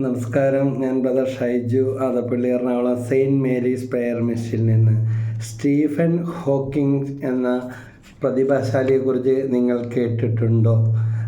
നമസ്കാരം. ഞാൻ brother Shaiju Adappally Ernakulam Saint Mary's prayer മിഷനിൽ നിന്ന്. സ്റ്റീഫൻ ഹോക്കിംഗ് എന്ന പ്രതിഭാശാലിയെക്കുറിച്ച് നിങ്ങൾ കേട്ടിട്ടുണ്ടോ?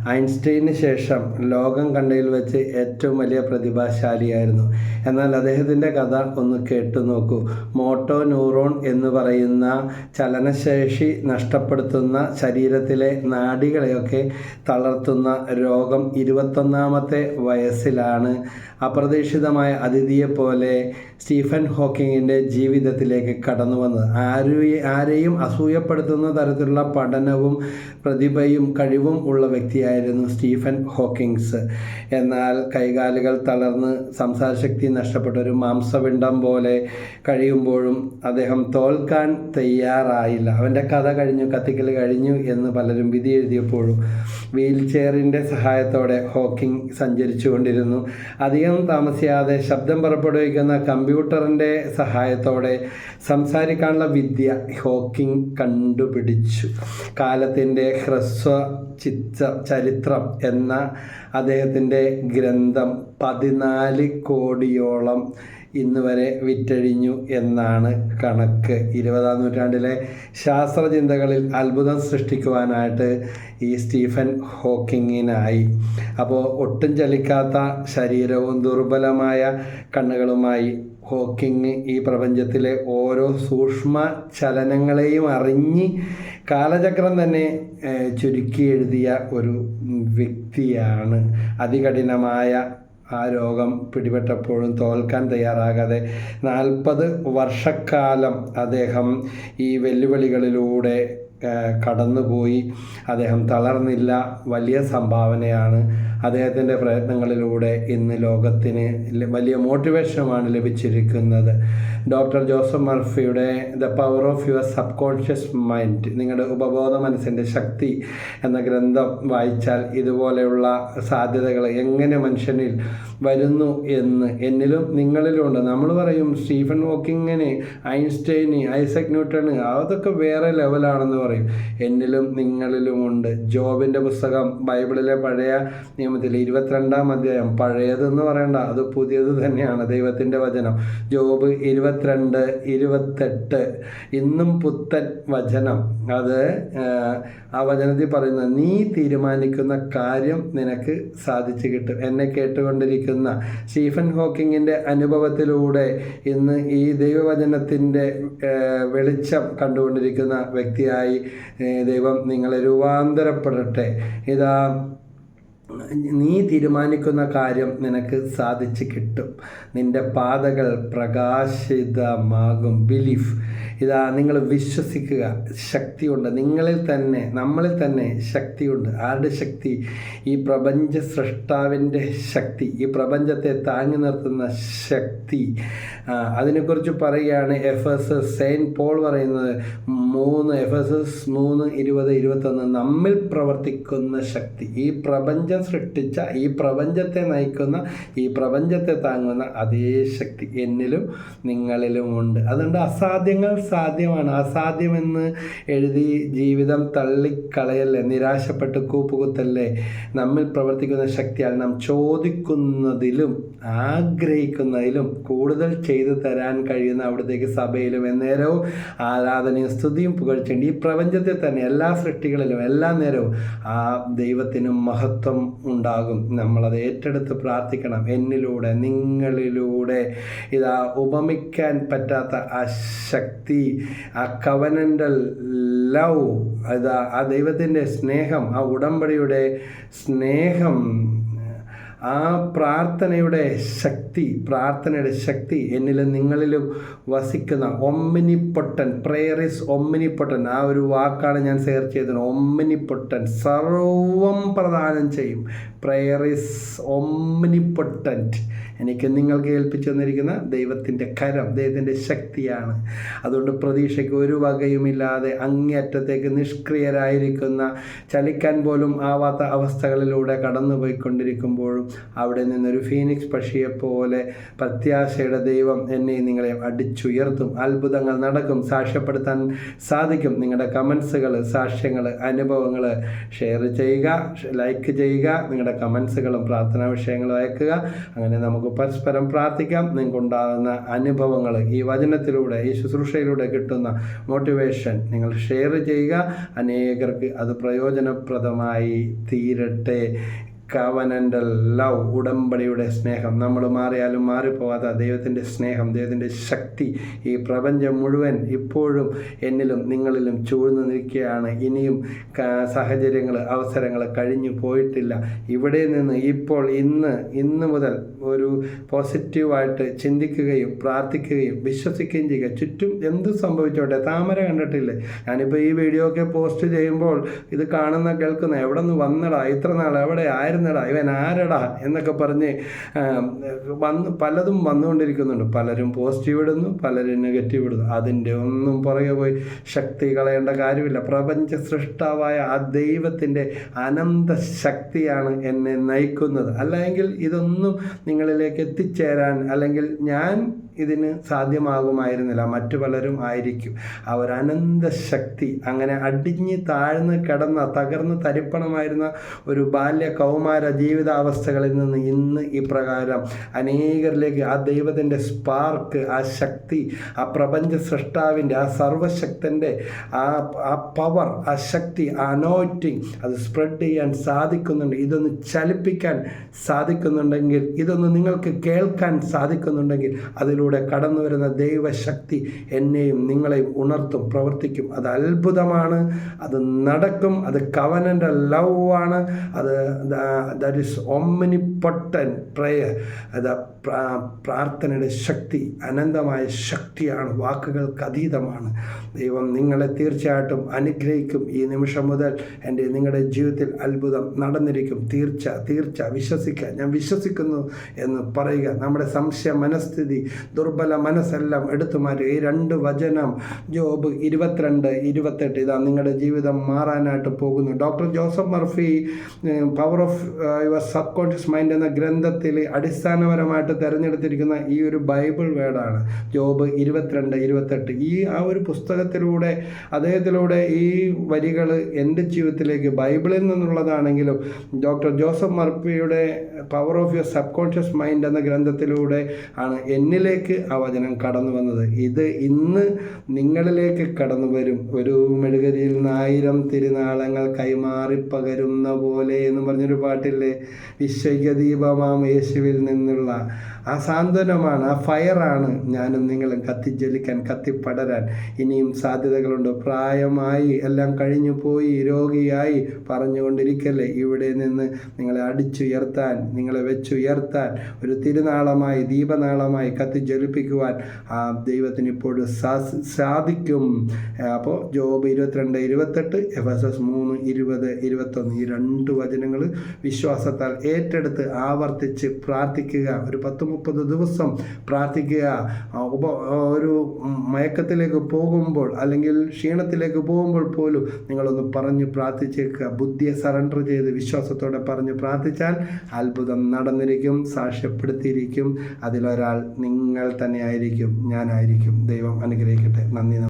ഐൻസ്റ്റൈന് ശേഷം ലോകം കണ്ടയിൽ വെച്ച് ഏറ്റവും വലിയ പ്രതിഭാശാലിയായിരുന്നു. എന്നാൽ അദ്ദേഹത്തിന്റെ കഥ ഒന്ന് കേട്ടു നോക്കൂ. മോട്ടോ ന്യൂറോൺ എന്ന് പറയുന്ന ചലനശേഷി നഷ്ടപ്പെടുത്തുന്ന ശരീരത്തിലെ നാഡികളെയൊക്കെ തളർത്തുന്ന രോഗം ഇരുപത്തൊന്നാമത്തെ വയസ്സിലാണ്. അപ്രതീക്ഷിതമായ അതിഥിയെ പോലെ സ്റ്റീഫൻ ഹോക്കിങ്ങിന്റെ ജീവിതത്തിലേക്ക് കടന്നു വന്നത്. ആരെയും ആരെയും അസൂയപ്പെടുത്തുന്ന തരത്തിലുള്ള പഠനവും പ്രതിഭയും കഴിവും ഉള്ള വ്യക്തിയായിരുന്നു സ്റ്റീഫൻ ഹോക്കിങ്സ്. എന്നാൽ കൈകാലുകൾ തളർന്ന് സംസാരശക്തി നഷ്ടപ്പെട്ട ഒരു മാംസപിണ്ഡം പോലെ കഴിയുമ്പോഴും അദ്ദേഹം തോൽക്കാൻ തയ്യാറായില്ല. അവന്റെ കഥ കഴിഞ്ഞു കത്തിക്കൽ കഴിഞ്ഞു എന്ന് പലരും വിധി എഴുതിയപ്പോഴും വീൽ ചെയറിന്റെ സഹായത്തോടെ ഹോക്കിംഗ് സഞ്ചരിച്ചു കൊണ്ടിരുന്നു അധികം താമസിയാതെ ശബ്ദം പുറപ്പെടുവിക്കുന്ന കമ്പ്യൂട്ടറിന്റെ സഹായത്തോടെ സംസാരിക്കാനുള്ള വിദ്യ ഹോക്കിംഗ് കണ്ടുപിടിച്ചു. കാലത്തിന്റെ ഹ്രസ്വ ചിത്ത ചരിത്രം എന്ന അദ്ദേഹത്തിന്റെ ഗ്രന്ഥം പതിനാല് കോടിയോളം ഇന്ന് വരെ വിറ്റഴിഞ്ഞു എന്നാണ് കണക്ക്. ഇരുപതാം നൂറ്റാണ്ടിലെ ശാസ്ത്രചിന്തകളിൽ അത്ഭുതം സൃഷ്ടിക്കുവാനായിട്ട് ഈ സ്റ്റീഫൻ ഹോക്കിങ്ങിനായി. അപ്പോൾ ഒട്ടും ചലിക്കാത്ത ശരീരവും ദുർബലമായ കണ്ണുകളുമായി ഹോക്കിങ് ഈ പ്രപഞ്ചത്തിലെ ഓരോ സൂക്ഷ്മ ചലനങ്ങളെയും അറിഞ്ഞ് കാലചക്രം തന്നെ ചുരുക്കി എഴുതിയ ഒരു വ്യക്തിയാണ്. അതികഠിനമായ ആ രോഗം പിടിപെട്ടപ്പോഴും തോൽക്കാൻ തയ്യാറാകാതെ നാൽപ്പത് വർഷക്കാലം അദ്ദേഹം ഈ വെല്ലുവിളികളിലൂടെ കടന്നുപോയി. അദ്ദേഹം തളർന്നില്ല. വലിയ സംഭാവനയാണ് അദ്ദേഹത്തിന്റെ പ്രയത്നങ്ങളിലൂടെ ഇന്ന് ലോകത്തിന് വലിയ മോട്ടിവേഷനുമാണ് ലഭിച്ചിരിക്കുന്നത്. Doctor Joseph മർഫിയുടെ the power of your subconscious mind നിങ്ങളുടെ ഉപബോധ മനസ്സിന്റെ ശക്തി എന്ന ഗ്രന്ഥം വായിച്ചാൽ ഇതുപോലെയുള്ള സാധ്യതകൾ എങ്ങനെ മനുഷ്യനിൽ വരുന്നു എന്ന് എന്നിലും നിങ്ങളിലുണ്ട്. നമ്മൾ പറയും സ്റ്റീഫൻ ഹോക്കിങ്ങിന് ഐൻസ്റ്റൈന് ഐസക് ന്യൂട്ടണ് അതൊക്കെ വേറെ ലെവലാണെന്ന് പറയും. എന്നിലും നിങ്ങളിലുമുണ്ട് ജോബിന്റെ പുസ്തകം ബൈബിളിലെ പഴയ നിയമത്തിൽ ഇരുപത്തിരണ്ടാം അധ്യായം പഴയതെന്ന് പറയണ്ട അത് പുതിയത് തന്നെയാണ് ദൈവത്തിന്റെ വചനം. ജോബ് ഇരുപത്തിരണ്ട് ഇരുപത്തെട്ട് ഇന്നും പുത്തൻ വചനം. അത് ആ വചനത്തിൽ പറയുന്നത് നീ തീരുമാനിക്കുന്ന കാര്യം നിനക്ക് സാധിച്ചു കിട്ടും. എന്നെ കേട്ടുകൊണ്ടിരിക്കുന്ന സ്റ്റീഫൻ ഹോക്കിങ്ങിന്റെ അനുഭവത്തിലൂടെ ഇന്ന് ഈ ദൈവവചനത്തിന്റെ വെളിച്ചം കണ്ടുകൊണ്ടിരിക്കുന്ന വ്യക്തിയായി ദൈവം നിങ്ങളെ രൂപാന്തരപ്പെടട്ടെ. ഇതാ നീ തീരുമാനിക്കുന്ന കാര്യം നിനക്ക് സാധിച്ചു കിട്ടും. നിന്റെ പാതകൾ പ്രകാശിതമാകും. ബിലീഫ് ഇതാ നിങ്ങൾ വിശ്വസിക്കുക. ശക്തിയുണ്ട്. നിങ്ങളിൽ തന്നെ നമ്മളിൽ തന്നെ ശക്തിയുണ്ട്. ആരുടെ ശക്തി? ഈ പ്രപഞ്ച സൃഷ്ടാവിന്റെ ശക്തി. ഈ പ്രപഞ്ചത്തെ താങ്ങി നിർത്തുന്ന ശക്തി. അതിനെക്കുറിച്ച് പറയുകയാണ് F S S Saint Paul പറയുന്നത് മൂന്ന് എഫ് എസ് എസ് മൂന്ന് ഇരുപത് ഇരുപത്തൊന്ന്. നമ്മിൽ പ്രവർത്തിക്കുന്ന ശക്തി. ഈ പ്രപഞ്ചം സൃഷ്ടിച്ച ഈ പ്രപഞ്ചത്തെ നയിക്കുന്ന ഈ പ്രപഞ്ചത്തെ താങ്ങുന്ന അതേ ശക്തി എന്നിലും നിങ്ങളിലും ഉണ്ട്. അതുകൊണ്ട് അസാധ്യങ്ങൾ സാധ്യമാണ്. അസാധ്യമെന്ന് എഴുതി ജീവിതം തള്ളിക്കളയല്ലേ? നിരാശപ്പെട്ട് കൂപ്പുകുത്തല്ലേ? നമ്മിൽ പ്രവർത്തിക്കുന്ന ശക്തിയാൽ നാം ചോദിക്കുന്നതിലും ആഗ്രഹിക്കുന്നതിലും കൂടുതൽ ചെയ്തു തരാൻ കഴിയുന്ന അവിടത്തേക്ക് സഭയിലും എന്നേരവും ആരാധനയും സ്തുതിയും പുകഴ്ചയുണ്ട് ഈ പ്രപഞ്ചത്തെ തന്നെ എല്ലാ സൃഷ്ടികളിലും എല്ലാ നേരവും ആ ദൈവത്തിനും മഹത്വം ഉണ്ടാകും. നമ്മളത് ഏറ്റെടുത്ത് പ്രാർത്ഥിക്കണം. എന്നിലൂടെ നിങ്ങളിലൂടെ ഇതാ ഉപമിക്കാൻ പറ്റാത്ത ആ ശക്തി ആ കവനന്റൽ ലവ് ഇതാ ആ ദൈവത്തിന്റെ സ്നേഹം ആ ഉടമ്പടിയുടെ സ്നേഹം ആ പ്രാർത്ഥനയുടെ ശക്തി പ്രാർത്ഥനയുടെ ശക്തി എന്നിലും നിങ്ങളിലും വസിക്കുന്ന ഒമ്മിനിപ്പൊട്ടൻ പ്രെയർ ഇസ് ഒമ്മിനിപ്പൊട്ടൻ ആ ഒരു വാക്കാണ് ഞാൻ ഷെയർ ചെയ്തത്. ഒമ്മിനിപ്പൊട്ടൻ സർവം പ്രദാനം ചെയ്യും. പ്രെയർ ഇസ് ഒമ്മിനിപ്പൊട്ടന്റ് എനിക്ക് നിങ്ങൾക്ക് ഏൽപ്പിച്ചു തന്നിരിക്കുന്ന ദൈവത്തിന്റെ കരം ദൈവത്തിന്റെ ശക്തിയാണ്. അതുകൊണ്ട് പ്രതീക്ഷയ്ക്ക് ഒരു വകയുമില്ലാതെ അങ്ങേയറ്റത്തേക്ക് നിഷ്ക്രിയരായിരിക്കുന്ന ചലിക്കാൻ പോലും ആവാത്ത അവസ്ഥകളിലൂടെ കടന്നുപോയിക്കൊണ്ടിരിക്കുമ്പോഴും അവിടെ നിന്നൊരു ഫീനിക്സ് പക്ഷിയെപ്പോലെ പ്രത്യാശയുടെ ദൈവം എന്നെ നിങ്ങളെ അടിച്ചുയർത്തും. അത്ഭുതങ്ങൾ നടക്കും. സാക്ഷ്യപ്പെടുത്താൻ സാധിക്കും. നിങ്ങളുടെ കമൻസുകൾ സാക്ഷ്യങ്ങൾ അനുഭവങ്ങൾ ഷെയർ ചെയ്യുക ലൈക്ക് ചെയ്യുക നിങ്ങളുടെ കമൻസുകളും പ്രാർത്ഥനാ വിഷയങ്ങളും അയക്കുക. അങ്ങനെ നമുക്ക് പരസ്പരം പ്രാർത്ഥിക്കാം. നിങ്ങൾക്കുണ്ടാകുന്ന അനുഭവങ്ങൾ ഈ വചനത്തിലൂടെ ഈ ശുശ്രൂഷയിലൂടെ കിട്ടുന്ന മോട്ടിവേഷൻ നിങ്ങൾ ഷെയർ ചെയ്യുക. അനേകർക്ക് അത് പ്രയോജനപ്രദമായി തീരട്ടെ കവനന്റൽ ലവ് ഉടമ്പടിയുടെ സ്നേഹം. നമ്മൾ മാറിയാലും മാറിപ്പോവാത്ത ദൈവത്തിന്റെ സ്നേഹം ദൈവത്തിന്റെ ശക്തി ഈ പ്രപഞ്ചം മുഴുവൻ ഇപ്പോഴും എന്നിലും നിങ്ങളിലും ചൂഴ്ന്നു നിൽക്കുകയാണ്. ഇനിയും സാഹചര്യങ്ങൾ അവസരങ്ങൾ കഴിഞ്ഞു പോയിട്ടില്ല. ഇവിടെ നിന്ന് ഇപ്പോൾ ഇന്ന് ഇന്ന് മുതൽ ഒരു പോസിറ്റീവായിട്ട് ചിന്തിക്കുകയും പ്രാർത്ഥിക്കുകയും വിശ്വസിക്കുകയും ചെയ്യുക. ചുറ്റും എന്ത് സംഭവിച്ചോട്ടെ? താമര കണ്ടിട്ടില്ലേ? ഞാനിപ്പോൾ ഈ വീഡിയോ ഒക്കെ പോസ്റ്റ് ചെയ്യുമ്പോൾ ഇത് കാണുന്ന കേൾക്കുന്ന എവിടെ നിന്ന് വന്നടാ? ഇത്ര നാൾ എവിടെ ആയിരുന്നടാ? ഇവൻ ആരടാ? എന്നൊക്കെ പറഞ്ഞ് വന്ന് പലതും വന്നുകൊണ്ടിരിക്കുന്നുണ്ട്. പലരും പോസിറ്റീവ് ഇടുന്നു പലരും നെഗറ്റീവ് ഇടുന്നു. അതിന്റെ ഒന്നും പുറകെ പോയി ശക്തി കളയേണ്ട കാര്യമില്ല. പ്രപഞ്ച സൃഷ്ടാവായ ആ ദൈവത്തിന്റെ അനന്ത ശക്തിയാണ് എന്നെ നയിക്കുന്നത്. അല്ലെങ്കിൽ ഇതൊന്നും നിങ്ങളിലേക്ക് എത്തിച്ചേരാൻ അല്ലെങ്കിൽ ഞാൻ ഇതിന് സാധ്യമാകുമായിരുന്നില്ല. മറ്റു പലരും ആയിരിക്കും. ആ ഒരു അനന്ത ശക്തി അങ്ങനെ അടിഞ്ഞ് താഴ്ന്ന് കിടന്ന തകർന്ന് തരിപ്പണമായിരുന്ന ഒരു ബാല്യ കൗമാര ജീവിതാവസ്ഥകളിൽ നിന്ന് ഇന്ന് ഇപ്രകാരം അനേകരിലേക്ക് ആ ദൈവത്തിന്റെ സ്പാർക്ക് ആ ശക്തി ആ പ്രപഞ്ച സൃഷ്ടാവിന്റെ ആ സർവശക്തന്റെ ആ ആ പവർ ആ ശക്തി ആ അനോറ്റിങ് അത് സ്പ്രെഡ് ചെയ്യാൻ സാധിക്കുന്നുണ്ട്. ഇതൊന്ന് ചലിപ്പിക്കാൻ സാധിക്കുന്നുണ്ടെങ്കിൽ ഇതൊന്ന് നിങ്ങൾക്ക് കേൾക്കാൻ സാധിക്കുന്നുണ്ടെങ്കിൽ അതിലൂടെ കടന്നു വരുന്ന ദൈവശക്തി എന്നെയും നിങ്ങളെയും ഉണർത്തും പ്രവർത്തിക്കും. അത് അത്ഭുതമാണ് അത് നടക്കും അത് കവനന്റെ ലവ് ആണ്. അത് ദാറ്റ് ഈസ് ഒമ്മിനി പൊട്ടൻ പ്രയർ അത് പ്രാർത്ഥനയുടെ ശക്തി അനന്തമായ ശക്തിയാണ് വാക്കുകൾക്ക് അതീതമാണ്. ദൈവം നിങ്ങളെ തീർച്ചയായിട്ടും അനുഗ്രഹിക്കും. ഈ നിമിഷം മുതൽ എന്റെ നിങ്ങളുടെ ജീവിതത്തിൽ അത്ഭുതം നടന്നിരിക്കും. തീർച്ച തീർച്ച വിശ്വസിക്കുക. ഞാൻ വിശ്വസിക്കുന്നു എന്ന് പറയുക. നമ്മുടെ സംശയ മനസ്ഥിതി ദുർബല മനസ്സെല്ലാം എടുത്തു മാറ്റുക. ഈ രണ്ട് വചനം ജോബ് ഇരുപത്തിരണ്ട് ഇരുപത്തെട്ട് ഇതാ നിങ്ങളുടെ ജീവിതം മാറാനായിട്ട് പോകുന്നു. Doctor Joseph Murphy power of your subconscious mind എന്ന ഗ്രന്ഥത്തിൽ അടിസ്ഥാനപരമായിട്ട് തിരഞ്ഞെടുത്തിരിക്കുന്ന ഈ ഒരു ബൈബിൾ വേർഡാണ് ജോബ് ഇരുപത്തിരണ്ട് ഇരുപത്തെട്ട്. ഈ ആ ഒരു പുസ്തകത്തിലൂടെ അദ്ദേഹത്തിലൂടെ ഈ വരികൾ എന്റെ ജീവിതത്തിലേക്ക് ബൈബിളിൽ നിന്നുള്ളതാണെങ്കിലും doctor Joseph മർഫിയുടെ power of your subconscious mind എന്ന ഗ്രന്ഥത്തിലൂടെ ആണ് എന്നിലേക്ക് ആ വചനം കടന്നു വന്നത്. ഇത് ഇന്ന് നിങ്ങളിലേക്ക് കടന്നു വരും. ഒരു മെഴുകരിയിൽ നായിരം തിരുനാളങ്ങൾ കൈമാറി പകരുന്ന പോലെ എന്ന് പറഞ്ഞൊരു പാട്ടില്ലേ? വിശ്വകദീപമാം യേശുവിൽ നിന്നുള്ള ആ സാന്ത്വനമാണ് ആ ഫയറാണ് ഞാനും നിങ്ങളും കത്തിജ്വലിക്കാൻ കത്തിപ്പടരാൻ. ഇനിയും സാധ്യതകളുണ്ട്. പ്രായമായി എല്ലാം കഴിഞ്ഞു പോയി രോഗിയായി പറഞ്ഞുകൊണ്ടിരിക്കല്ലേ? ഇവിടെ നിന്ന് നിങ്ങളെ അടിച്ചുയർത്താൻ നിങ്ങളെ വെച്ചുയർത്താൻ ഒരു തിരുനാളമായി ദീപനാളമായി കത്തിജ്വലിപ്പിക്കുവാൻ ആ ദൈവത്തിന് ഇപ്പോഴും സാധിക്കും. അപ്പോൾ ജോബ് ഇരുപത്തിരണ്ട് ഇരുപത്തെട്ട് എഫ് എസ് എസ് മൂന്ന് ഇരുപത് ഇരുപത്തൊന്ന് ഈ രണ്ട് വചനങ്ങൾ വിശ്വാസത്താൽ ഏറ്റെടുത്ത് ആവർത്തിച്ച് പ്രാർത്ഥിക്കുക. ഒരു പത്ത് മുപ്പത് ദിവസം പ്രാർത്ഥിക്കുക. ഉപ ഒരു മയക്കത്തിലേക്ക് പോകുമ്പോൾ അല്ലെങ്കിൽ ക്ഷീണത്തിലേക്ക് പോകുമ്പോൾ പോലും നിങ്ങളൊന്ന് പറഞ്ഞ് പ്രാർത്ഥിച്ചേക്കുക. ബുദ്ധിയെ സറണ്ടർ ചെയ്ത് വിശ്വാസത്തോടെ പറഞ്ഞ് പ്രാർത്ഥിച്ചാൽ അത്ഭുതം നടന്നിരിക്കും സാക്ഷ്യപ്പെടുത്തിയിരിക്കും. അതിലൊരാൾ നിങ്ങൾ തന്നെയായിരിക്കും ഞാനായിരിക്കും. ദൈവം അനുഗ്രഹിക്കട്ടെ. നന്ദി